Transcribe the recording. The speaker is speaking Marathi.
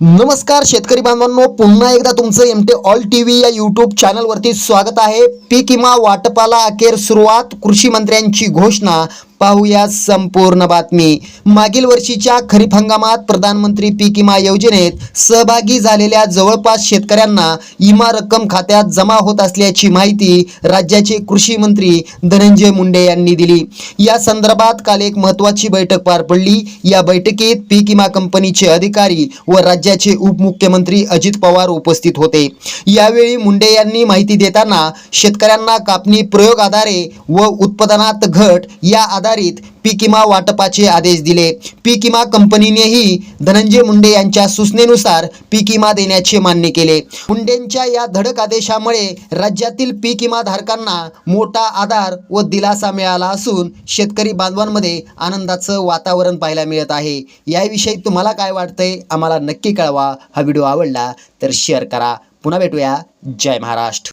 नमस्कार शेतकरी बांधवांनो. पुन्हा एकदा तुमचं एमटे ऑल टी व्ही या यूट्यूब चॅनलवरती स्वागत आहे. पीक विमा वाटपाला अखेर सुरुवात. कृषी मंत्र्यांची घोषणा. पाहूया संपूर्ण बातमी. मागील वर्षीच्या खरीप हंगामात प्रधानमंत्री पीक विमा योजनेत सहभागी झालेल्या जवळपास शेतकऱ्यांना विमा रक्कम खात्यात जमा होत असल्याची माहिती राज्याचे कृषी मंत्री धनंजय मुंडे यांनी दिली. या संदर्भात काल एक महत्वाची बैठक पार पडली. या बैठकीत पीक विमा कंपनीचे अधिकारी व राज्याचे उपमुख्यमंत्री अजित पवार उपस्थित होते. यावेळी मुंडे यांनी माहिती देताना शेतकऱ्यांना कापणी प्रयोग आधारे व उत्पादनात घट या आधारित पीक विमा वाटपाचे आदेश दिले. पीक विमा कंपनीनेही धनंजय मुंडे यांच्या सूचनेनुसार पीक विमा देण्याचे मान्य केले. मुंडेंच्या या धडक आदेशामुळे राज्यातील पीक विमा धारकांना मोठा आधार व दिलासा मिळाला असून शेतकरी बांधवांमध्ये आनंदाचं वातावरण पाहायला मिळत आहे. याविषयी तुम्हाला काय वाटतंय आम्हाला नक्की कळवा. हा व्हिडिओ आवडला तर शेअर करा. पुन्हा भेटूया. जय महाराष्ट्र.